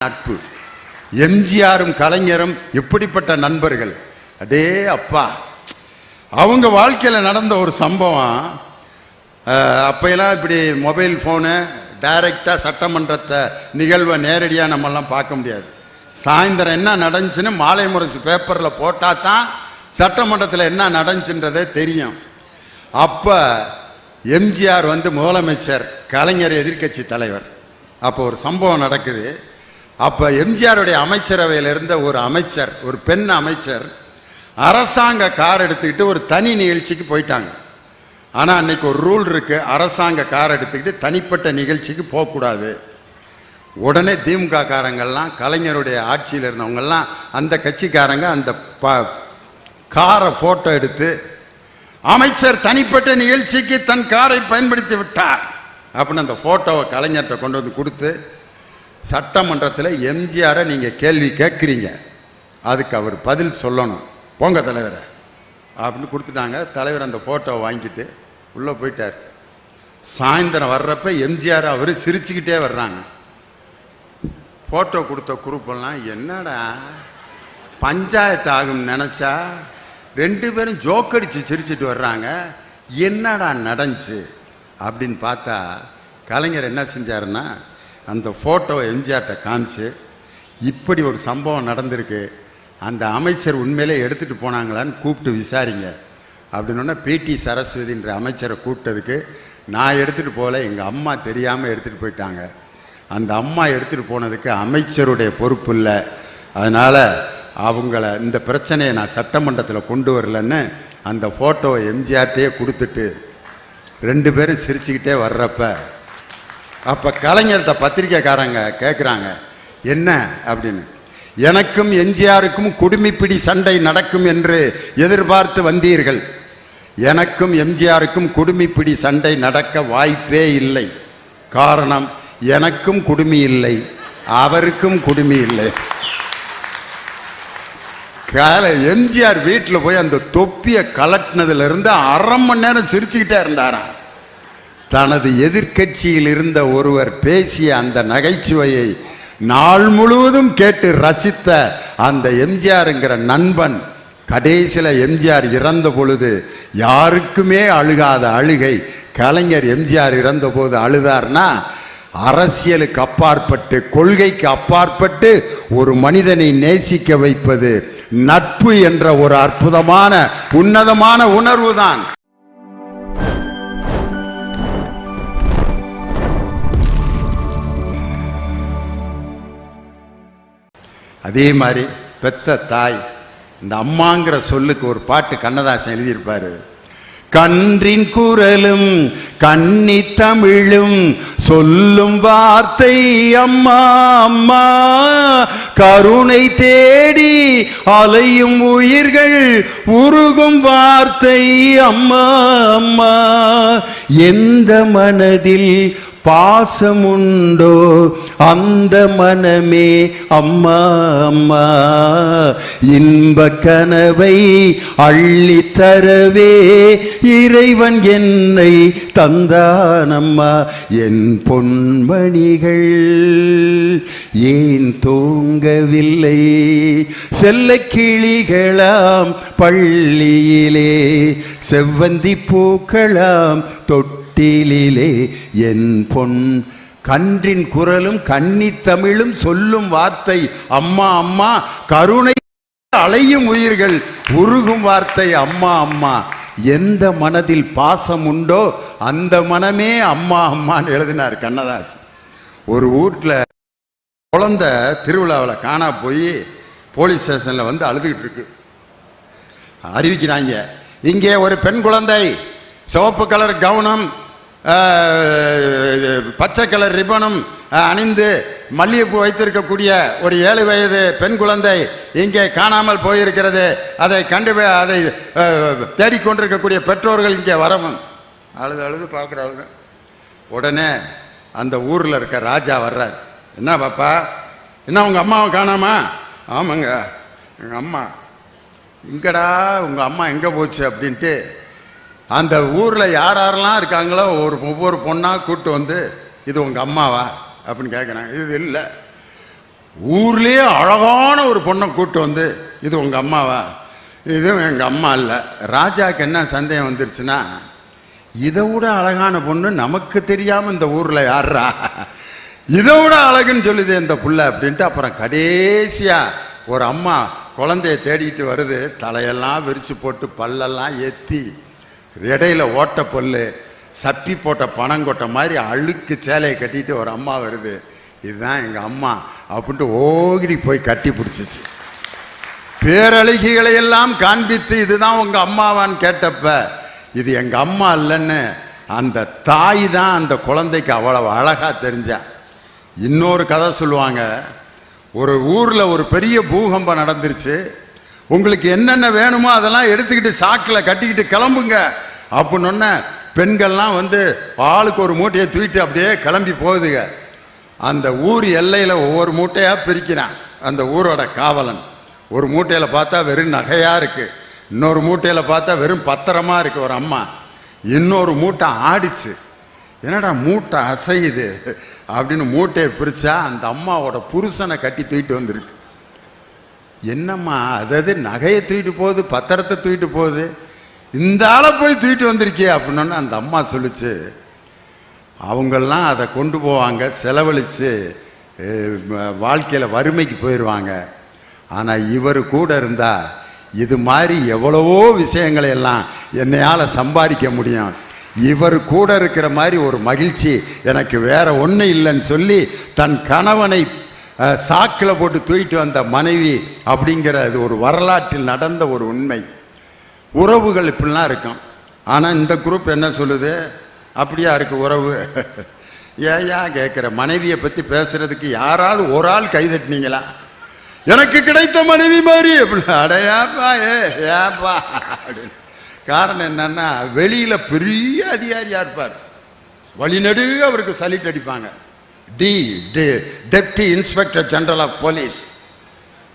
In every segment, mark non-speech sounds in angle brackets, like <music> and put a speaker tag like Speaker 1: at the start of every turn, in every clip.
Speaker 1: நட்பு. எம்ஜிஆரும் கலைஞரும் எப்படிப்பட்ட நண்பர்கள்? அடே அப்பா. அவங்க வாழ்க்கையில் நடந்த ஒரு சம்பவம் அஹ், இப்படி மொபைல் ஃபோனு டைரெக்டாக சட்டமன்றத்தை நிகழ்வை நேரடியாக நம்மெல்லாம் பார்க்க முடியாது. சாயந்தரம் என்ன நடந்துச்சுன்னு மாலை முரசு பேப்பரில் போட்டால் தான் சட்டமன்றத்தில் என்ன நடந்துச்சுன்றதே தெரியும். அப்போ எம்ஜிஆர் வந்து முதலமைச்சர் கலைஞர் எதிர்க்கட்சி தலைவர். அப்போ ஒரு சம்பவம் நடக்குது. அப்போ எம்ஜிஆருடைய அமைச்சரவையில் இருந்த ஒரு அமைச்சர் ஒரு பெண் அமைச்சர் அரசாங்க கார் எடுத்துக்கிட்டு ஒரு தனி நிகழ்ச்சிக்கு போயிட்டாங்க. ஆனால் அன்னைக்கு ஒரு ரூல் இருக்குது அரசாங்க கார் எடுத்துக்கிட்டு தனிப்பட்ட நிகழ்ச்சிக்கு போகக்கூடாது. உடனே திமுக காரங்கள்லாம் கலைஞருடைய ஆட்சியில் இருந்தவங்கெல்லாம் அந்த கட்சிக்காரங்க அந்த ப காரை ஃபோட்டோ எடுத்து அமைச்சர் தனிப்பட்ட நிகழ்ச்சிக்கு தன் காரை பயன்படுத்தி விட்டார். அப்படின்னு அந்த ஃபோட்டோவை கலைஞர்கிட்ட கொண்டு வந்து கொடுத்து சட்டமன்றத்தில் எம்ஜிஆரை நீங்கள் கேள்வி கேட்குறீங்க. அதுக்கு அவர் பதில் சொல்லணும். போங்க தலைவரை. அப்படின்னு கொடுத்துட்டாங்க. தலைவர் அந்த ஃபோட்டோவை வாங்கிட்டு உள்ளே போயிட்டார். சாயந்தரம் வர்றப்ப எம்ஜிஆர் அவர் சிரிச்சுக்கிட்டே வர்றாங்க. ஃபோட்டோ கொடுத்த குரூப்பெல்லாம் என்னடா? பஞ்சாயத்து ஆகும்னு நினச்சா ரெண்டு பேரும் ஜோக்கடிச்சு சிரிச்சிட்டு வர்றாங்க. என்னடா நடந்துச்சு? அப்படின்னு பார்த்தா கலைஞர் என்ன செஞ்சாருன்னா அந்த ஃபோட்டோவை எம்ஜிஆர்கிட்ட காமிச்சு இப்படி ஒரு சம்பவம் நடந்திருக்கு. அந்த அமைச்சர் உண்மையிலே எடுத்துகிட்டு போனாங்களான்னு கூப்பிட்டு விசாரிங்க. அப்படின்னோடனே பிடி சரஸ்வதின்ற அமைச்சரை கூப்பிட்டதுக்கு நான் எடுத்துகிட்டு போகல எங்கள் அம்மா தெரியாமல் எடுத்துகிட்டு போயிட்டாங்க. அந்த அம்மா எடுத்துகிட்டு போனதுக்கு அமைச்சருடைய பொறுப்பு இல்லை. அதனால் அவங்கள இந்த பிரச்சனையை நான் சட்டமன்றத்தில் கொண்டு வரலன்னு அந்த ஃபோட்டோவை எம்ஜிஆர்ட்டே கொடுத்துட்டு ரெண்டு பேரும் சிரிச்சுக்கிட்டே வர்றப்ப அப்போ கலைஞர்கிட்ட பத்திரிக்கைக்காரங்க கேட்குறாங்க என்ன? அப்படின்னு. எனக்கும் எம்ஜிஆருக்கும் குடுமிப்பிடி சண்டை நடக்கும் என்று எதிர்பார்த்து வந்தீர்கள். எனக்கும் எம்ஜிஆருக்கும் குடுமிப்பிடி சண்டை நடக்க வாய்ப்பே இல்லை. காரணம் எனக்கும் குடுமி இல்லை. அவருக்கும் குடுமி இல்லை. கால எம்ஜிஆர் வீட்டில் போய் அந்த தொப்பியை கலட்டினதுலேருந்து அரை மணி நேரம் சிரிச்சுக்கிட்டே இருந்தாராம். தனது எதிர்க்கட்சியில் இருந்த ஒருவர் பேசிய அந்த நகைச்சுவையை நாள் முழுவதும் கேட்டு ரசித்த அந்த எம்ஜிஆருங்கிற நண்பன் கடைசியில் எம்ஜிஆர் இறந்த பொழுது யாருக்குமே அழுகாத அழுகை. கலைஞர் எம்ஜிஆர் இறந்தபோது அழுதார்னா அரசியலுக்கு அப்பாற்பட்டு கொள்கைக்கு அப்பாற்பட்டு ஒரு மனிதனை நேசிக்க வைப்பது நட்பு என்ற ஒரு அற்புதமான உன்னதமான உணர்வு அதே மாதிரி பெத்த தாய் இந்த அம்மாங்கிற சொல்லுக்கு ஒரு பாட்டு கண்ணதாசன் எழுதியிருப்பார். கன்றின் குரலும் கன்னி தமிழும் சொல்லும் வார்த்தை அம்மா அம்மா கருணை தேடி அலையும் உயிர்கள் உருகும் வார்த்தை அம்மா அம்மா. எந்த மனதில் பாசமுண்டோ? அந்த மனமே அம்மா அம்மா இன்ப கனவை அள்ளி தரவே இறைவன் என்னை தந்தானம்மா என் பொன்மணிகள். ஏன் தூங்கவில்லை? செல்ல கிளிகளாம் பள்ளியிலே செவ்வந்தி பூக்களாம் தொட்டிலிலே என் பொன். கன்றின் குரலும் கன்னி தமிழும் சொல்லும் வார்த்தை. அம்மா அம்மா கருணை அலையும் உயிர்கள். உருகும் வார்த்தை அம்மா அம்மா. எந்த மனதில் பாசம் உண்டோ அந்த மனமே அம்மா அம்மான்னு எழுதினார் கண்ணதாசன். ஒரு வீட்டில் குழந்தை திருவிழாவில் காணா போய் போலீஸ் ஸ்டேஷனில் வந்து அழுதுகிட்டு இருக்கு. அறிவிக்கிறாங்க. இங்கே ஒரு பெண் குழந்தை. சிவப்பு கலர் கவனம். பச்சை கலர் ரிப்பனும் அணிந்து மல்லிகைப்பூ வைத்திருக்கக்கூடிய ஒரு ஏழு வயது பெண் குழந்தை இங்கே காணாமல் போயிருக்கிறது. அதை கண்டு அதை தேடிக்கொண்டிருக்கக்கூடிய பெற்றோர்கள் இங்கே வரவும். அழுது அழுது பார்க்குறாங்க உடனே அந்த ஊரில் இருக்க ராஜா வர்றார். என்ன பாப்பா? என்ன உங்கள் அம்மாவை காணாமா? ஆமாங்க எங்கள் அம்மா. இங்கடா உங்கள் அம்மா எங்கே போச்சு? அப்படின்ட்டு அந்த ஊரில் யார் யாரெல்லாம் இருக்காங்களோ ஒரு ஒவ்வொரு பொண்ணாக கூப்பிட்டு வந்து இது உங்கள் அம்மாவா? அப்படின்னு கேட்குறாங்க இது இல்லை. ஊர்லேயே அழகான ஒரு பொண்ணை கூப்பிட்டு வந்து இது உங்கள் அம்மாவா? இதுவும் எங்கள் அம்மா இல்லை. ராஜாவுக்கு என்ன சந்தேகம் வந்துருச்சுன்னா இதை விட அழகான பொண்ணு நமக்கு தெரியாமல் இந்த ஊரில் யார்றா? இதை விட அழகுன்னு சொல்லுது இந்த புள்ள அப்படின்ட்டு அப்புறம் கடைசியாக ஒரு அம்மா குழந்தைய தேடிட்டு வருது. தலையெல்லாம் விரித்து போட்டு பல்லெல்லாம் ஏற்றி இடையில ஓட்ட பொல்லு சப்பி போட்ட பணங்கொட்டை மாதிரி அழுக்கு சேலையை கட்டிட்டு ஒரு அம்மா வருது. இதுதான் எங்கள் அம்மா அப்படின்ட்டு ஓகிடி போய் கட்டி பிடிச்சிச்சு. பேரழகிகளை எல்லாம் காண்பித்து இதுதான் உங்கள் அம்மாவான்னு கேட்டப்ப இது எங்கள் அம்மா இல்லைன்னு அந்த தாய் தான் அந்த குழந்தைக்கு அவ்வளவு அழகாக தெரிஞ்சேன் இன்னொரு கதை சொல்லுவாங்க ஒரு ஊரில் ஒரு பெரிய பூகம்பம் நடந்துருச்சு. உங்களுக்கு என்னென்ன வேணுமோ அதெல்லாம் எடுத்துக்கிட்டு சாக்கில் கட்டிக்கிட்டு கிளம்புங்க. அப்படின்னு பெண்கள்லாம் வந்து ஆளுக்கு ஒரு மூட்டையை தூக்கிட்டு அப்படியே கிளம்பி போகுதுங்க. அந்த ஊர் எல்லையில் ஒவ்வொரு மூட்டையாக பிரிக்கிறான். அந்த ஊரோட காவலன். ஒரு மூட்டையில் பார்த்தா வெறும் நகையாக இருக்குது இன்னொரு மூட்டையில் பார்த்தா வெறும் பத்திரமா இருக்குது ஒரு அம்மா. இன்னொரு மூட்டை ஆடிச்சு. என்னடா மூட்டை அசையுது? அப்படின்னு மூட்டையை பிரித்தா அந்த அம்மாவோட புருஷனை கட்டி தூக்கிட்டு வந்திருக்கு. என்னம்மா அதாவது நகையை தூக்கிட்டு போகுது பத்திரத்தை தூக்கிட்டு போகுது இந்த ஆளை போய் தூக்கிட்டு வந்திருக்கியே அப்படின்னு அந்த அம்மா சொல்லுச்சு. அவங்கெல்லாம் அதை கொண்டு போவாங்க செலவழித்து வாழ்க்கையில் வறுமைக்கு போயிடுவாங்க ஆனால் இவர் கூட இருந்தால் இது மாதிரி எவ்வளவோ விஷயங்களை எல்லாம் என்னையால் சம்பாதிக்க முடியும். இவர் கூட இருக்கிற மாதிரி ஒரு மகிழ்ச்சி எனக்கு வேற ஒன்றும் இல்லைன்னு சொல்லி தன் கணவனை சாக்கில் போட்டு தூக்கிட்டு வந்த மனைவி அப்படிங்கிற இது ஒரு வரலாற்றில் நடந்த ஒரு உண்மை. உறவுகள் இப்படிலாம் இருக்கும். ஆனால் இந்த குரூப் என்ன சொல்லுது? அப்படியா இருக்கு உறவு? <laughs> ஏயா கேட்குற மனைவியை பற்றி பேசுகிறதுக்கு யாராவது ஒரு ஆள் கைதட்டினீங்களா எனக்கு கிடைத்த மனைவி மாதிரி. எப்படி அடையாப்பா ஏ ஏப்பா அப்படின்னு. காரணம் என்னன்னா வெளியில் பெரிய அதிகாரியாக இருப்பார். வழிநடுக அவருக்கு சலிட்டு அடிப்பாங்க. D deputy inspector general of police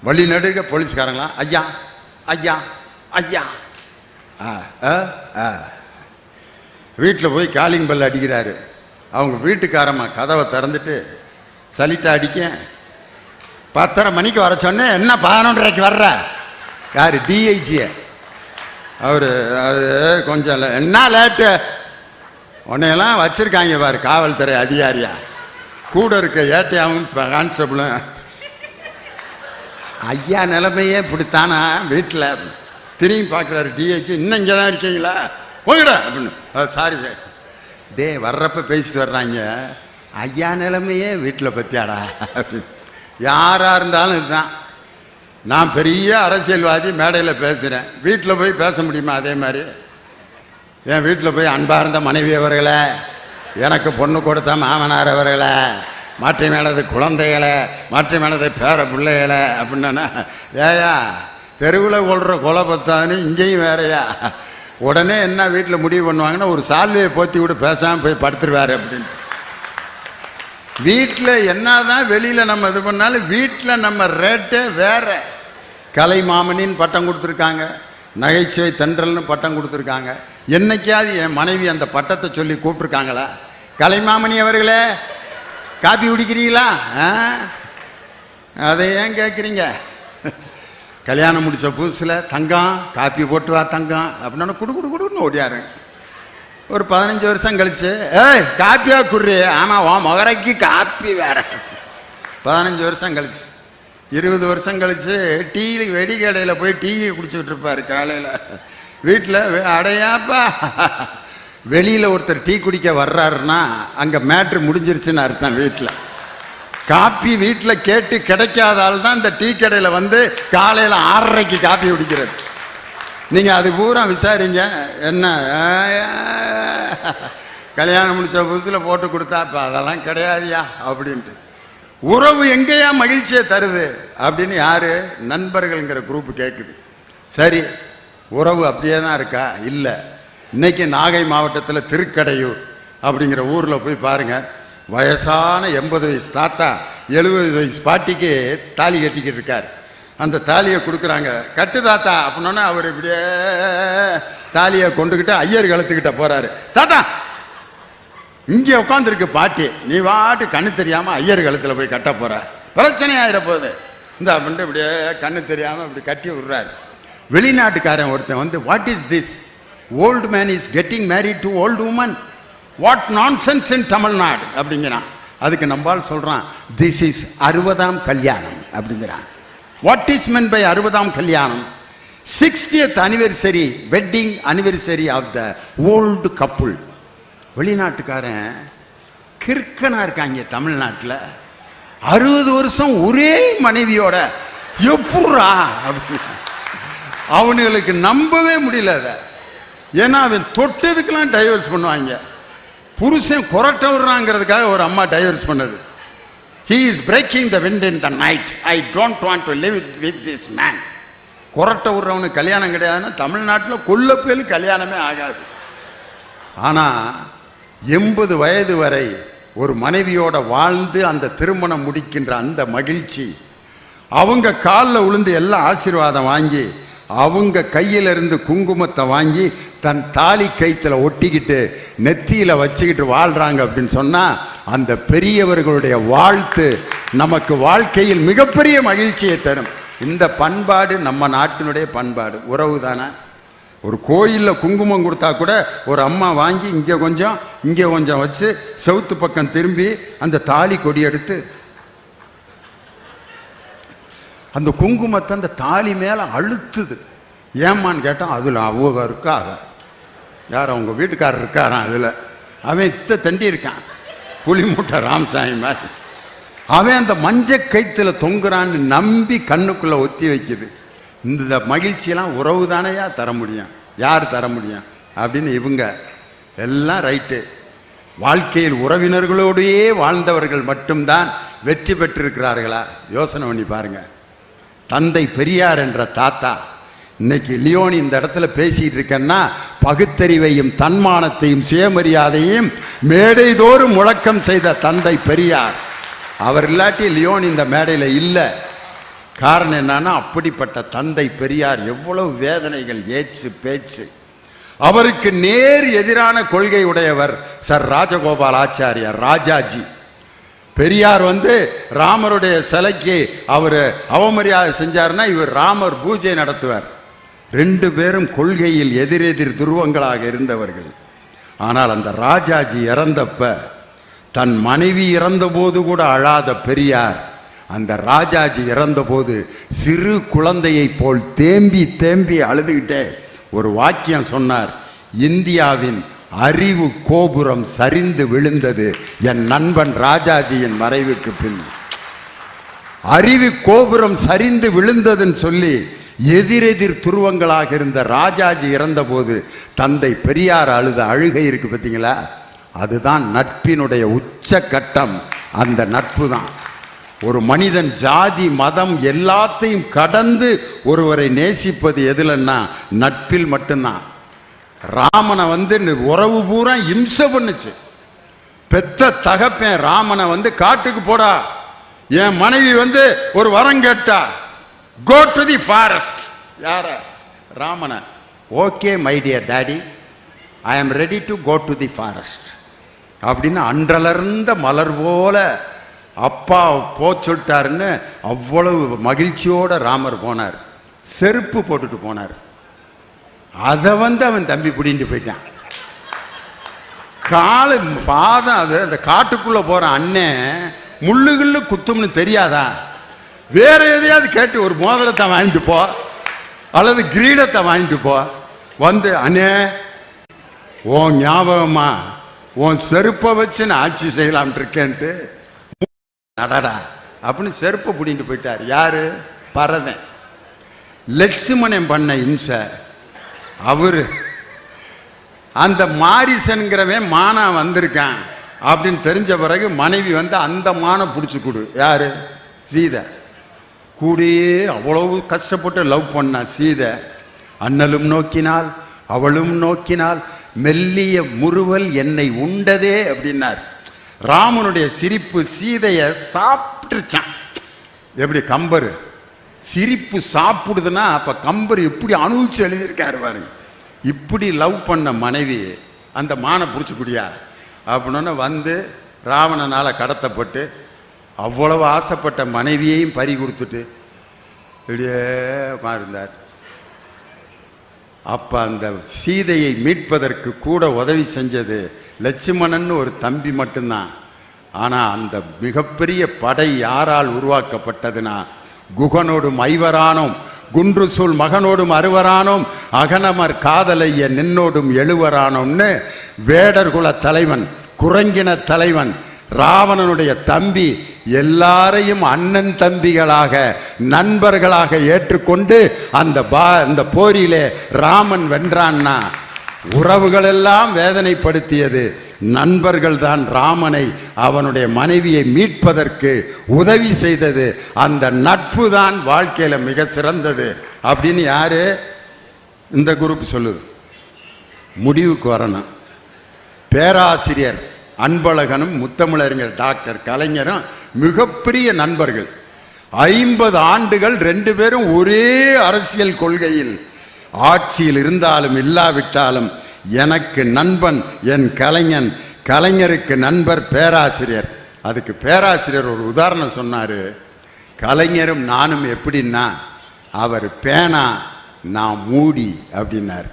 Speaker 1: வழிநடுக போலீஸ்காரங்களா? ஐயா ஐயா ஐயா. ஆ ஆ ஆ. வீட்டில் போய் காலிங் பெல் அடிக்கிறாரு. அவங்க வீட்டுக்காரம்மா கதவை திறந்துட்டு சலிட்டா அடிக்க? பத்தரை மணிக்கு வர சொன்னேன் என்ன பதினொன்றரைக்கு வர்ற? யார்? டிஐஜியை அவர் அது கொஞ்சம் என்ன லேட்டு? உன்னையெல்லாம் வச்சுருக்காங்க பாரு காவல்துறை அதிகாரியா. கூட இருக்க ஏட்டையாவும் கான்ஸ்டபிளும் ஐயா நிலைமையே இப்படித்தானா? வீட்டில் திரும்பி பார்க்குறாரு டிஹெச் இன்னும் இங்கே தான் இருக்கீங்களா? போயிடா அப்படின்னு. சாரி சார் டே வர்றப்ப பேசிட்டு வர்றாங்க. ஐயா நிலைமையே வீட்டில் பற்றியாடா யாராக இருந்தாலும் இதுதான். நான் பெரிய அரசியல்வாதி மேடையில் பேசுகிறேன் வீட்டில் போய் பேச முடியுமா? அதே மாதிரி. என் வீட்டில் போய் அன்பார்ந்த மனைவி அவர்களே எனக்கு பொண்ணு கொடுத்த மாமனார் அவர்களை மாற்றி மேலது குழந்தைகளை மாற்றி மேலது பேர பிள்ளைகளை அப்படின்னா ஏயா தெருவில் கொள்கிற கொலை பத்தான்னு இங்கேயும் வேறையா. உடனே என்ன வீட்டில் முடிவு பண்ணுவாங்கன்னா ஒரு சால்வையை போத்தி விட்டு பேசாமல் போய் படுத்துருவார் அப்படின்னு. வீட்டில் என்ன தான் வெளியில் நம்ம இது பண்ணாலும் வீட்டில் நம்ம ரேட்டே வேறு. கலை மாமனின்னு பட்டம் கொடுத்துருக்காங்க. நகைச்சுவை தென்றல்னு பட்டம் கொடுத்துருக்காங்க. என்னைக்காவது என் மனைவி அந்த பட்டத்தை சொல்லி கூப்பிட்ருக்காங்களா கலைமாமணி அவர்களே காப்பி குடிக்கிறீங்களா? ஆ? அதை ஏன் கேட்குறீங்க? கல்யாணம் முடித்த புதுசில் தங்கம் காப்பி போட்டு வா தங்கம் அப்படின்னா குடு குடு குடுன்னு ஓடியாரு. ஒரு பதினஞ்சு வருஷம் கழிச்சு ஏய் காப்பியா குர்ரி ஆமாம் உன் மொகரைக்கு காப்பி வேற. பதினஞ்சு வருஷம் கழிச்சு இருபது வருஷம் கழிச்சு டீ வெடி கடையில் போய் டீ குடிச்சுக்கிட்டு இருப்பார் காலையில். வீட்டில் அடையாப்பா. வெளியில் ஒருத்தர் டீ குடிக்க வர்றாருன்னா அங்கே மேட்ரு முடிஞ்சிருச்சுன்னு அர்த்தம் வீட்டில் காப்பி வீட்டில் கேட்டு கிடைக்காதால் தான் இந்த டீ கடையில் வந்து காலையில் ஆறரைக்கு காப்பி குடிக்கிறது. நீங்கள் அது பூரா விசாரிங்க என்ன கல்யாணம் முடிச்ச புதுசில் போட்டு கொடுத்தா இப்போ அதெல்லாம் கிடையாதுயா அப்படின்ட்டு. உறவு எங்கேயா மகிழ்ச்சியை தருது அப்படின்னு யார்? நண்பர்கள்ங்கிற குரூப் கேட்குது சரி உறவு அப்படியே தான் இருக்கா? இல்லை. இன்னைக்கு நாகை மாவட்டத்தில் திருக்கடையூர் அப்படிங்கிற ஊரில் போய் பாருங்க. வயசான எண்பது வயசு தாத்தா எழுபது வயசு பாட்டிக்கு தாலி கட்டிக்கிட்டு இருக்கார். அந்த தாலியை கொடுக்குறாங்க. கட்டு தாத்தா அப்படின்னோடனே அவர் இப்படியே தாலியை கொண்டுக்கிட்டு ஐயர் கழுத்துக்கிட்ட போகிறாரு தாத்தா இங்கே உட்காந்துருக்கு பாட்டி. நீ வாட்டு கண்ணு தெரியாமல் ஐயர் கழுத்தில் போய் கட்ட போகிற பிரச்சனை ஆகிட போகுது. இந்த அப்படின்ட்டு இப்படியே கண்ணு தெரியாமல் இப்படி கட்டி விடுறாரு. வெளிநாட்டுக்காரன் ஒருத்தன் வந்து what is this old man is getting married to old woman what nonsense in Tamil Nadu அப்படிங்கிறான். அதுக்கு நம்பால் சொல்கிறான் திஸ் இஸ் அறுபதாம் கல்யாணம் அப்படிங்கிறான். வாட் இஸ் மென் பை அறுபதாம் கல்யாணம்? Sixtieth anniversary wedding anniversary of the old couple வெளிநாட்டுக்காரன் கிறுக்கனாக இருக்காங்க தமிழ்நாட்டில் அறுபது வருஷம் ஒரே மனைவியோட எப்பட்றா? அப்படி அவனுங்களுக்கு நம்பவே முடியல அதை. ஏன்னா அவன் தொட்டதுக்கெல்லாம் டைவர்ஸ் பண்ணுவாங்க. புருஷன் கொரட்ட விடுறாங்கிறதுக்காக ஒரு அம்மா டைவர்ஸ் பண்ணது. He is breaking the wind in the night I don't want to live with this man கொரட்ட விடுறவனுக்கு கல்யாணம் கிடையாதுன்னா தமிழ்நாட்டில் கொல்லப்பேலு கல்யாணமே ஆகாது. ஆனால் எண்பது வயது வரை ஒரு மனைவியோட வாழ்ந்து அந்த திருமணம் முடிக்கின்ற அந்த மகிழ்ச்சி அவங்க காலில் விழுந்து எல்லாம் ஆசீர்வாதம் வாங்கி அவங்க கையிலிருந்து குங்குமத்தை வாங்கி தன் தாலி கைத்தில் ஒட்டிக்கிட்டு நெத்தியில் வச்சுக்கிட்டு வாழ்கிறாங்க அப்படின்னு சொன்னால் அந்த பெரியவர்களுடைய வாழ்த்து நமக்கு வாழ்க்கையில் மிகப்பெரிய மகிழ்ச்சியை தரும். இந்த பண்பாடு நம்ம நாட்டினுடைய பண்பாடு. உறவு தானே? ஒரு கோயிலில் குங்குமம் கொடுத்தா கூட ஒரு அம்மா வாங்கி இங்கே கொஞ்சம் இங்கே கொஞ்சம் வச்சு செவுத்து பக்கம் திரும்பி அந்த தாலி கொடி எடுத்து அந்த குங்குமத்தை அந்த தாலி மேலே அழுத்துது. ஏமான்னு கேட்டால் அதில் அவங்க இருக்காக யார் அவங்க வீட்டுக்காரர் இருக்காரான் அதில்? அவன் இத்த தண்டி இருக்கான். புலி மூட்டை ராமசாமி மாதிரி. அவன் அந்த மஞ்ச கைத்தில் தொங்குறான்னு நம்பி கண்ணுக்குள்ளே ஒத்தி வைக்குது. இந்த மகிழ்ச்சியெல்லாம் உறவு தானையா தர முடியும்? யார் தர முடியும்? அப்படின்னு இவங்க எல்லாம் ரைட்டு. வாழ்க்கையில் உறவினர்களோடையே வாழ்ந்தவர்கள் மட்டும்தான் வெற்றி பெற்றிருக்கிறார்களா? யோசனை பண்ணி பாருங்கள் தந்தை பெரியார் என்ற தாத்தா. இன்னைக்கு லியோனி இந்த இடத்துல பேசிட்டு இருக்கேன்னா பகுத்தறிவையும் தன்மானத்தையும் சுயமரியாதையும் மேடைதோறும் முழக்கம் செய்த தந்தை பெரியார். அவர் இல்லாட்டி லியோன் இந்த மேடையில் இல்லை. காரணம் என்னன்னா அப்படிப்பட்ட தந்தை பெரியார் எவ்வளவு வேதனைகள் ஏச்சு பேச்சு. அவருக்கு நேர் எதிரான கொள்கை உடையவர் சர் ராஜகோபால் ஆச்சாரியார் ராஜாஜி. பெரியார் வந்து ராமருடைய சிலைக்கு அவர் அவமரியாதை செஞ்சார்னா இவர் ராமர் பூஜை நடத்துவார். ரெண்டு பேரும் கொள்கையில் எதிரெதிர் துருவங்களாக இருந்தவர்கள். ஆனால் அந்த ராஜாஜி இறந்தப்ப தன் மனைவி இறந்தபோது கூட அழாத பெரியார் அந்த ராஜாஜி இறந்தபோது சிறு குழந்தையைப் போல் தேம்பி தேம்பி அழுதுகிட்டே ஒரு வாக்கியம் சொன்னார் இந்தியாவின் அறிவு கோபுரம் சரிந்து விழுந்தது என் நண்பன் ராஜாஜியின் மறைவுக்கு பின். அறிவு கோபுரம் சரிந்து விழுந்ததுன்னு சொல்லி எதிரெதிர் துருவங்களாக இருந்த ராஜாஜி இறந்தபோது தந்தை பெரியார் அழுத அழுகை இருக்கு பார்த்தீங்களா? அதுதான் நட்பினுடைய உச்சக்கட்டம் அந்த நட்பு தான் ஒரு மனிதன் ஜாதி மதம் எல்லாத்தையும் கடந்து ஒருவரை நேசிப்பது எதுலன்னா நட்பில் மட்டும்தான். ராமனை வந்து உறவு பூரா இம்சை பண்ணுச்சு. பெத்த தகப்பேன் ராமனை வந்து காட்டுக்கு போடா. என் மனைவி வந்து ஒரு வரம் கேட்டா. கோ டு தி ஃபாரஸ்ட் யார? ராமனை. Okay my dear daddy I am ready to go to the forest அப்படின்னு அன்றலர்ந்த மலர் போல அப்பா போ சொல்லிட்டாருன்னு அவ்வளவு மகிழ்ச்சியோடு ராமர் போனார். செருப்பு போட்டுட்டு போனார். அதை வந்து அவன் தம்பி பிடிட்டு போயிட்டான். காலு பாதம் அது அந்த காட்டுக்குள்ளே போகிற அண்ணன் முள்ளுகுள்ளு குத்தும்னு தெரியாதா? வேற எதையாவது கேட்டு ஒரு மோதிரத்தை வாங்கிட்டு போ அல்லது கிரீடத்தை வாங்கிட்டு போ. வந்து அண்ணே உன் ஞாபகமா? உன் செருப்பை வச்சு நான் ஆட்சி செய்யலாம்னு இருக்கேன்ட்டு. நடடா அப்படின்னு செருப்பை பிடிட்டு போயிட்டார். யாரு? பரதன். லட்சுமணன் பண்ண இம்சை. அவர். அந்த மாரிசன்கிறவன் மானா வந்திருக்கான். அப்படின்னு தெரிஞ்ச பிறகு மனைவி வந்து அந்த மானை பிடிச்சி கொடு. யார்? சீதை. கூடியே அவ்வளவு கஷ்டப்பட்டு லவ் பண்ணான் சீதை. அண்ணலும் நோக்கினாள் அவளும் நோக்கினாள் மெல்லிய முறுவல் என்னை உண்டதே அப்படின்னார். ராமனுடைய சிரிப்பு சீதையை சாப்பிட்டுருச்சான் எப்படி கம்பரு? சிரிப்பு சாப்பிடுதுன்னா அப்போ கம்பர் எப்படி அனுபவிச்சு எழுதியிருக்காரு பாருங்க. இப்படி லவ் பண்ண மனைவி அந்த மானை பிடிச்சிக்கூடியா? அப்படின்னா வந்து ராவணனால் கடத்தப்பட்டு அவ்வளவு ஆசைப்பட்ட மனைவியையும் பறி கொடுத்துட்டு இப்படியே உட்கார்ந்தார் அப்போ அந்த சீதையை மீட்பதற்கு கூட உதவி செஞ்சது லட்சுமணன் ஒரு தம்பி மட்டும்தான். ஆனால் அந்த மிகப்பெரிய படை யாரால் உருவாக்கப்பட்டதுன்னா குகனோடும் ஐவரானோம். குன்று சூழ் மகனோடும் அறுவரானோம். அகனமர் காதலைய நின்னோடும் எழுவரானோம்னு வேடர்குல தலைவன் குரங்கின தலைவன் ராவணனுடைய தம்பி எல்லாரையும் அண்ணன் தம்பிகளாக நண்பர்களாக ஏற்றுக்கொண்டு அந்த பா அந்த போரிலே ராமன் வென்றான்னா உறவுகளெல்லாம் வேதனைப்படுத்தியது. நண்பர்கள்தான் ராமனை அவனுடைய மனைவியை மீட்பதற்கு உதவி செய்தது. அந்த நட்பு தான் வாழ்க்கையில் மிக சிறந்தது. அப்படின்னு யாரு? இந்த குரூப் சொல்லுது. முடிவுக்கு வரணும். பேராசிரியர் அன்பழகனும் முத்தமிழறிஞர் டாக்டர் கலைஞரும் மிகப்பெரிய நண்பர்கள். ஐம்பது ஆண்டுகள் ரெண்டு பேரும் ஒரே அரசியல் கொள்கையில் ஆட்சியில் இருந்தாலும் இல்லாவிட்டாலும் எனக்கு நண்பன் என் கலைஞன். கலைஞருக்கு நண்பர் பேராசிரியர். அதுக்கு பேராசிரியர் ஒரு உதாரணம் சொன்னார். கலைஞரும் நானும் எப்படின்னா அவர் பேனா நான் மூடி அப்படின்னார்.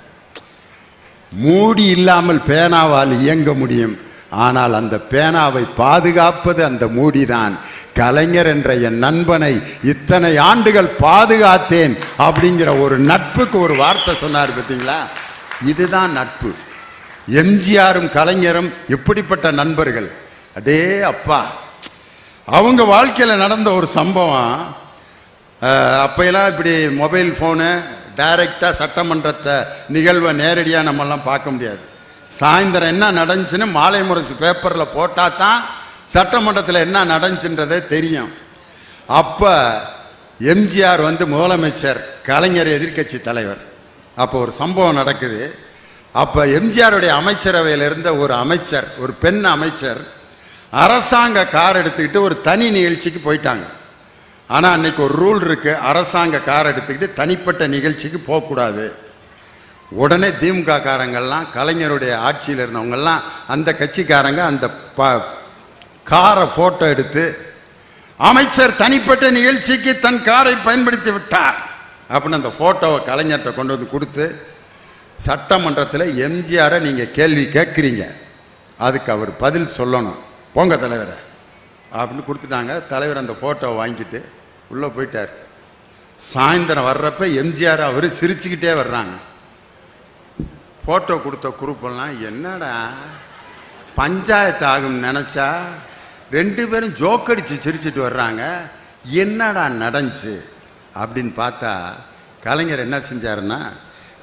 Speaker 1: மூடி இல்லாமல் பேனாவால் இயங்க முடியும். ஆனால் அந்த பேனாவை பாதுகாப்பது அந்த மூடிதான். கலைஞர் என்ற என் நண்பனை இத்தனை ஆண்டுகள் பாதுகாத்தேன் அப்படிங்கிற ஒரு நட்புக்கு ஒரு வார்த்தை சொன்னார் பார்த்தீங்களா? இதுதான் நட்பு. எம்ஜிஆரும் கலைஞரும் எப்படிப்பட்ட நண்பர்கள்? அடே அப்பா. அவங்க வாழ்க்கையில் நடந்த ஒரு சம்பவம் அஹ், அப்பையெல்லாம் இப்படி மொபைல் ஃபோனு டைரெக்டாக சட்டமன்றத்தை நிகழ்வை நேரடியாக நம்மெல்லாம் பார்க்க முடியாது. சாயந்தரம் என்ன நடந்துச்சுன்னு மாலை முரசு பேப்பரில் போட்டால் தான் சட்டமன்றத்தில் என்ன நடந்துச்சுன்றதே தெரியும். அப்போ எம்ஜிஆர் வந்து முதலமைச்சர் கலைஞர் எதிர்க்கட்சி தலைவர். அப்போ ஒரு சம்பவம் நடக்குது. அப்போ எம்ஜிஆருடைய அமைச்சரவையில் இருந்த ஒரு அமைச்சர் ஒரு பெண் அமைச்சர் அரசாங்க கார் எடுத்துக்கிட்டு ஒரு தனி நிகழ்ச்சிக்கு போயிட்டாங்க. ஆனால் அன்னைக்கு ஒரு ரூல் இருக்குது அரசாங்க கார் எடுத்துக்கிட்டு தனிப்பட்ட நிகழ்ச்சிக்கு போகக்கூடாது. உடனே திமுக காரங்கள்லாம் கலைஞருடைய ஆட்சியில் இருந்தவங்கெல்லாம் அந்த கட்சிக்காரங்க அந்த ப காரை ஃபோட்டோ எடுத்து அமைச்சர் தனிப்பட்ட நிகழ்ச்சிக்கு தன் காரை பயன்படுத்தி விட்டார். அப்படின்னு அந்த ஃபோட்டோவை கலைஞர்கிட்ட கொண்டு வந்து கொடுத்து சட்டமன்றத்தில் எம்ஜிஆரை நீங்கள் கேள்வி கேட்குறீங்க. அதுக்கு அவர் பதில் சொல்லணும். போங்க தலைவரை. அப்படின்னு கொடுத்துட்டாங்க. தலைவர் அந்த ஃபோட்டோவை வாங்கிட்டு உள்ளே போயிட்டார். சாயந்தரம் வர்றப்ப எம்ஜிஆர் அவர் சிரிச்சுக்கிட்டே வர்றாங்க. ஃபோட்டோ கொடுத்த குரூப்பெல்லாம் என்னடா? பஞ்சாயத்து ஆகும்னு நினச்சா ரெண்டு பேரும் ஜோக்கடிச்சு சிரிச்சிட்டு வர்றாங்க. என்னடா நடந்துச்சு? அப்படின்னு பார்த்தா கலைஞர் என்ன செஞ்சாருன்னா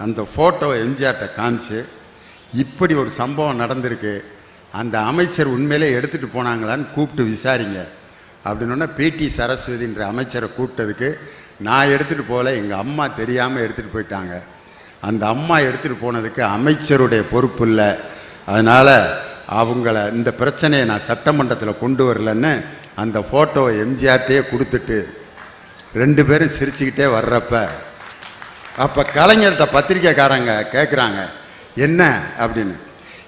Speaker 1: அந்த ஃபோட்டோ எம்ஜிஆர்கிட்ட காமிச்சு இப்படி ஒரு சம்பவம் நடந்திருக்கு அந்த அமைச்சர் உண்மையிலே எடுத்துகிட்டு போனாங்களான்னு கூப்பிட்டு விசாரிங்க. அப்படின்னோடனே பிடி சரஸ்வதின்ற அமைச்சரை கூப்பிட்டதுக்கு நான் எடுத்துகிட்டு போகல எங்கள் அம்மா தெரியாமல் எடுத்துகிட்டு போயிட்டாங்க. அந்த அம்மா எடுத்துகிட்டு போனதுக்கு அமைச்சருடைய பொறுப்பு இல்லை. அதனால் அவங்கள இந்த பிரச்சனையை நான் சட்டமன்றத்தில் கொண்டு வரலன்னு அந்த ஃபோட்டோவை எம்ஜிஆர்ட்டே கொடுத்துட்டு ரெண்டு பேரும் சிரிச்சுக்கிட்டே வர்றப்ப அப்போ கலைஞர்கிட்ட பத்திரிக்கைக்காரங்க கேட்குறாங்க என்ன? அப்படின்னு.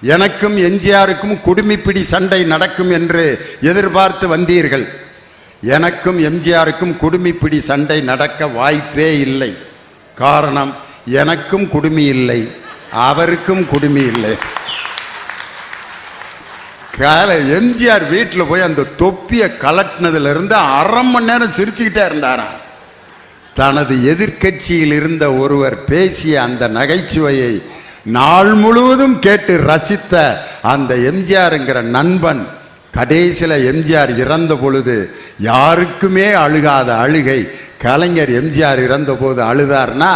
Speaker 1: எனக்கும் எம்ஜிஆருக்கும் குடுமிப்பிடி சண்டை நடக்கும் என்று எதிர்பார்த்து வந்தீர்கள். எனக்கும் எம்ஜிஆருக்கும் குடுமிப்பிடி சண்டை நடக்க வாய்ப்பே இல்லை. காரணம் எனக்கும் குடுமி இல்லை. அவருக்கும் குடுமி இல்லை. காலை எம்ஜிஆர் வீட்டில் போய் அந்த தொப்பியை கலட்டினதுல இருந்து அரை மணி நேரம் சிரிச்சுக்கிட்டே இருந்தாராம் தனது எதிர்க்கட்சியில் இருந்த ஒருவர் பேசிய அந்த நகைச்சுவையை நாள் முழுவதும் கேட்டு ரசித்த அந்த எம்ஜிஆருங்கிற நண்பன் கடைசியில் எம்ஜிஆர் இறந்த பொழுது யாருக்குமே அழுகாத அழுகை கலைஞர் எம்ஜிஆர் இறந்தபோது அழுதார்னா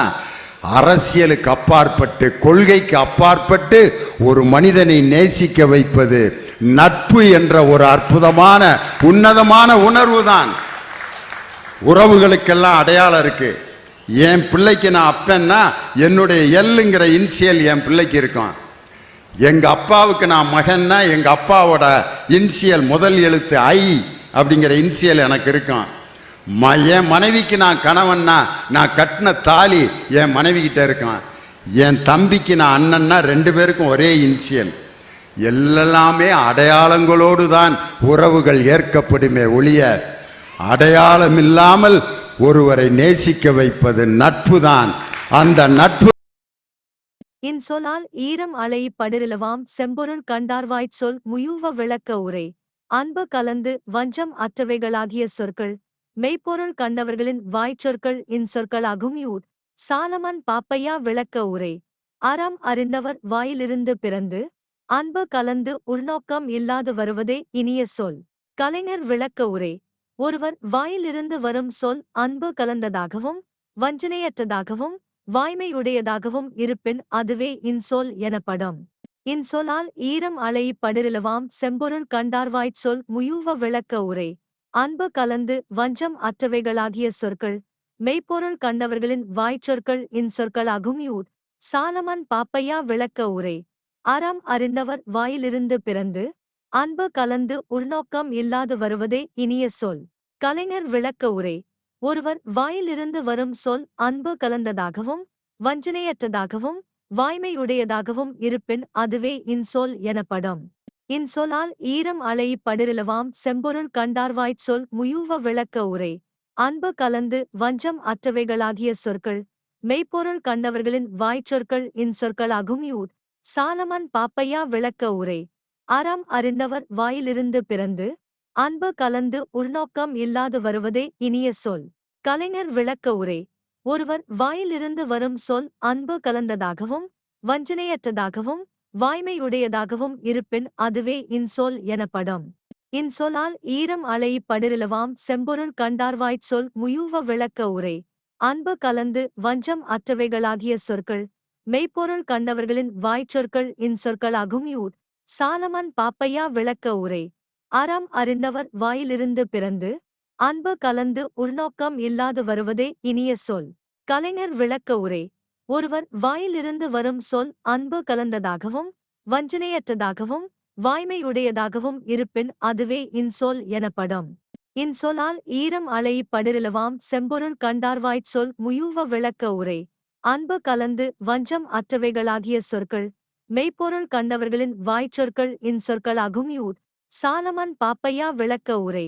Speaker 1: அரசியலுக்கு அப்பாற்பட்டு கொள்கைக்கு அப்பாற்பட்டு ஒரு மனிதனை நேசிக்க வைப்பது நட்பு என்ற ஒரு அற்புதமான உன்னதமான உணர்வு தான் உறவுகளுக்கெல்லாம் அடையாளம் இருக்கு. என் பிள்ளைக்கு நான் அப்பன்னா என்னுடைய எல்லுங்கிற இன்சியல் என் பிள்ளைக்கு இருக்கும். எங்க அப்பாவுக்கு நான் மகன்னா எங்க அப்பாவோட இன்சியல் முதல் எழுத்து ஐ அப்படிங்கிற இன்சியல் எனக்கு இருக்கும். ம என் மனைவிக்கு நான் கணவன்னா நான் கட்டின தாலி என் மனைவி கிட்ட இருக்கும். என் தம்பிக்கு நான் அண்ணன்னா ரெண்டு பேருக்கும் ஒரே இன்சியல். எல்லாமே அடையாளங்களோடு தான் உறவுகள் ஏற்கப்படுமே ஒழிய அடையாளம் இல்லாமல் ஒருவரை நேசிக்க வைப்பது நட்பு தான் அந்த நட்பு
Speaker 2: இன்சொலால் ஈரம் அலை படிரிலவாம் செம்பொருள் கண்டார்வாய்ச் சொல் முயூவ விளக்க உரை. அன்பு கலந்து வஞ்சம் அற்றவைகளாகிய சொற்கள் மெய்ப்பொருள் கண்டவர்களின் வாய்ச்சொற்கள் இன் சொற்கள் யூர் சாலமன் பாப்பையா விளக்க உரை. அறம் அறிந்தவர் வாயிலிருந்து பிறந்து அன்பு கலந்து உள்நோக்கம் இல்லாது வருவதே இனிய சொல். கலைஞர் விளக்க உரை. ஒருவர் வாயிலிருந்து வரும் சொல் அன்பு கலந்ததாகவும் வஞ்சனையற்றதாகவும் வாய்மையுடையதாகவும் இருப்பின் அதுவே இன்சொல் எனப்படும். இன்சொலால் ஈரம் அலை படிரிலவாம் செம்பொருள் கண்டார்வாய்ச் சொல் முயூவ விளக்க உரை. அன்பு கலந்து வஞ்சம் அற்றவைகளாகிய சொற்கள் மெய்ப்பொருள் கண்டவர்களின் வாய்ச்சொற்கள் இன்சொற்களாகும் யூட் சாலமன் பாப்பையா விளக்க உரை. அறம் அறிந்தவர் வாயிலிருந்து பிறந்து அன்பு கலந்து உள்நோக்கம் இல்லாது வருவதே இனிய சொல். கலைஞர் விளக்க உரை ஒருவர் வாயிலிருந்து வரும் சொல் அன்பு கலந்ததாகவும் வஞ்சனையற்றதாகவும் வாய்மையுடையதாகவும் இருப்பின் அதுவே இன்சொல் எனப்படும். இன்சொலால் ஈரம் அலை படிரிலவாம் செம்பொருள் கண்டார்வாய்ச் சொல் முயூவ விளக்க உரை அன்பு கலந்து வஞ்சம் அற்றவைகளாகிய சொற்கள் மெய்ப்பொருள் கண்டவர்களின் வாய்ச்சொற்கள் இன்சொற்களாகும் யூட் சாலமன் பாப்பையா விளக்க உரை. அறம் அறிந்தவர் வாயிலிருந்து பிறந்து அன்பு கலந்து உள்நோக்கம் இல்லாது வருவதே இனிய சொல். கலைஞர் விளக்க உரை. ஒருவர் வாயிலிருந்து வரும் சொல் அன்பு கலந்ததாகவும் வஞ்சனையற்றதாகவும் வாய்மையுடையதாகவும் இருப்பின் அதுவே இன்சொல் எனப்படும். இன்சொலால் ஈரம் அலை படிரிலவாம் செம்பொருள் கண்டார்வாய்ச் சொல் முயூவ விளக்க உரை. அன்பு கலந்து வஞ்சம் அற்றவைகளாகிய சொற்கள் மெய்ப்பொருள் கண்டவர்களின் வாய்ச்சொற்கள் இன்சொற்களாகும் யூர் சாலமன் பாப்பையா விளக்க உரை. அறம் அறிந்தவர் வாயிலிருந்து பிறந்து அன்பு கலந்து உள்நோக்கம் இல்லாது வருவதே இனிய சொல். கலைஞர் விளக்க உரை. ஒருவர் வாயிலிருந்து வரும் சொல் அன்பு கலந்ததாகவும் வஞ்சனையற்றதாகவும் வாய்மையுடையதாகவும் இருப்பின் அதுவே இன்சொல் எனப்படும். இன்சொலால் ஈரம் அலை படிரிலவாம் செம்பொருள் கண்டார்வாய்ச் சொல் முயூவ விளக்க உரை. அன்பு கலந்து வஞ்சம் அற்றவைகளாகிய சொற்கள் மெய்ப்பொருள் கண்டவர்களின் வாய்ச்சொற்கள் இன்சொற்களாகும் யூர் சாலமன் பாப்பையா விளக்க உரை.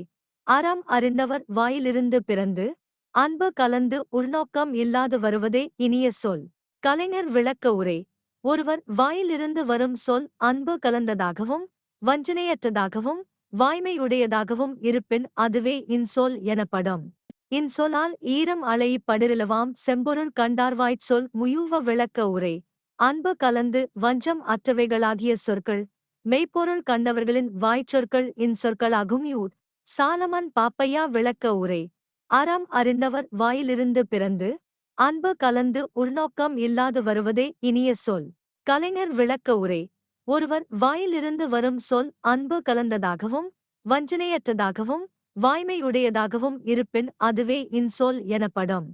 Speaker 2: அறம் அறிந்தவர் வாயிலிருந்து பிறந்து அன்பு கலந்து உள்நோக்கம் இல்லாது வருவதே இனிய சொல். கலைஞர் விளக்க உரை. ஒருவர் வாயிலிருந்து வரும் சொல் அன்பு கலந்ததாகவும் வஞ்சனையற்றதாகவும் வாய்மையுடையதாகவும் இருப்பின் அதுவே இன்சொல் எனப்படும். இன்சொலால் ஈரம் அலை படிரிலவாம் செம்பொருள் கண்டார்வாய்ச் சொல் முயூவ விளக்க உரை. அன்பு கலந்து வஞ்சம் அற்றவைகளாகிய சொற்கள். மெய்ப்பொருள் கண்டவர்களின் வாய்ச்சொற்கள் இன்சொற்களாகும் யூட். சாலமன் பாப்பையா விளக்க உரை. அறம் அறிந்தவர் வாயிலிருந்து பிறந்து. அன்பு கலந்து உள்நோக்கம் இல்லாது வருவதே இனிய சொல். கலைஞர் விளக்க உரை. ஒருவர் வாயிலிருந்து வரும் சொல் அன்பு கலந்ததாகவும் வஞ்சனையற்றதாகவும் வாய்மையுடையதாகவும் இருப்பின் அதுவே இன்சொல் எனப்படும்.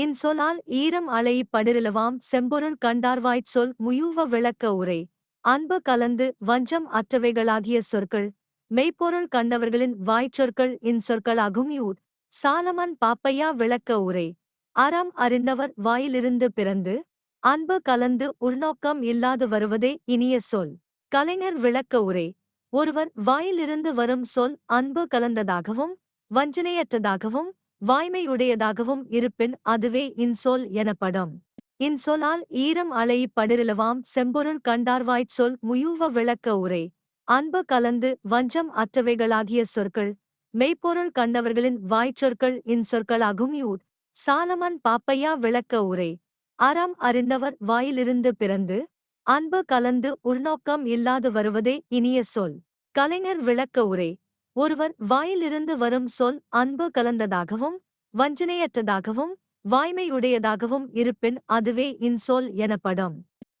Speaker 2: இன்சொலால் ஈரம் அலை படிரிலவாம் செம்பொருள் கண்டார்வாய்ச் சொல் முயூவ விளக்க உரை. அன்பு கலந்து வஞ்சம் அற்றவைகளாகிய சொற்கள். மெய்ப்பொருள் கண்டவர்களின் வாய்ச்சொற்கள் இன்சொற்களாகும் யூட் சாலமன் பாப்பையா விளக்க உரை. அறம் அறிந்தவர் வாயிலிருந்து பிறந்து. அன்பு கலந்து உள்நோக்கம் இல்லாது வருவதே இனிய சொல். கலைஞர் விளக்க உரை. ஒருவர் வாயிலிருந்து வரும் சொல் அன்பு கலந்ததாகவும் வஞ்சனையற்றதாகவும் வாய்மையுடையதாகவும் இருப்பின் அதுவே இன்சொல் எனப்படும். இன்சொலால் ஈரம் அலை படிரிலவாம் செம்பொருள் கண்டார்வாய்ச் சொல் முயூவ விளக்க உரை. அன்பு கலந்து வஞ்சம் அற்றவைகளாகிய சொற்கள் மெய்ப்பொருள் கண்டவர்களின் வாய்ச்சொற்கள் இன்சொற்களாகும் யூட் சாலமன் பாப்பையா விளக்க உரை. அறம் அறிந்தவர் வாயிலிருந்து பிறந்து அன்பு கலந்து உள்நோக்கம் இல்லாது வருவதே இனிய சொல். கலைஞர் விளக்க உரை. ஒருவர் வாயிலிருந்து வரும் சொல் அன்பு கலந்ததாகவும் வஞ்சனையற்றதாகவும் வாய்மையுடையதாகவும் இருப்பின் அதுவே இன்சொல் எனப்படும்.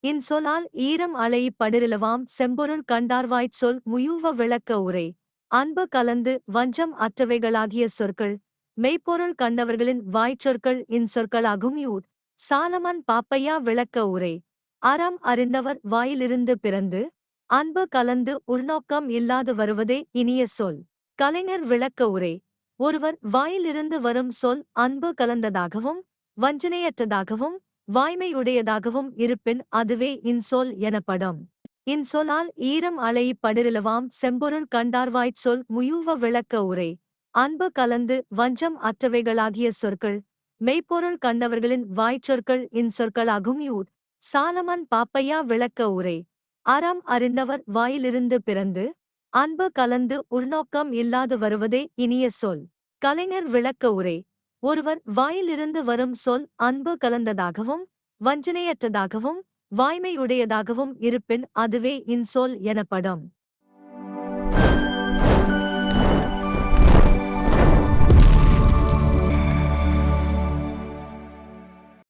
Speaker 2: இன்சொலால் ஈரம் அலை படிரிலவாம் செம்பொருள் கண்டார்வாய்ச் சொல் முயூவ விளக்க உரை. அன்பு கலந்து வஞ்சம் அற்றவைகளாகிய சொற்கள் மெய்ப்பொருள் கண்டவர்களின் வாய்ச்சொற்கள் இன்சொற்களாகும் யூட் சாலமன் பாப்பையா விளக்க உரை. அறம் அறிந்தவர் வாயிலிருந்து பிறந்து அன்பு கலந்து உள்நோக்கம் இல்லாது வருவதே இனிய சொல். கலைஞர் விளக்க உரை. ஒருவர் வாயிலிருந்து வரும் சொல் அன்பு கலந்ததாகவும் வஞ்சனையற்றதாகவும் வாய்மையுடையதாகவும் இருப்பின் அதுவே இன்சொல் எனப்படும். இன்சொலால் ஈரம் அலை படிரிலவாம் செம்பொருள் கண்டார்வாய்ச் சொல் முயூவ விளக்க உரை. அன்பு கலந்து வஞ்சம் அற்றவைகளாகிய சொற்கள் மெய்ப்பொருள் கண்டவர்களின் வாய்ச்சொற்கள் இன்சொற்களாகும் யூட் சாலமன் பாப்பையா விளக்க உரை. அறம் அறிந்தவர் வாயிலிருந்து பிறந்து அன்பு கலந்து உள்நோக்கம் இல்லாது வருவதே இனிய சொல். கலைஞர் விளக்க உரை. ஒருவர் வாயிலிருந்து வரும் சொல் அன்பு கலந்ததாகவும் வஞ்சனையற்றதாகவும் வாய்மையுடையதாகவும் இருப்பின் அதுவே இன்சொல் எனப்படும்.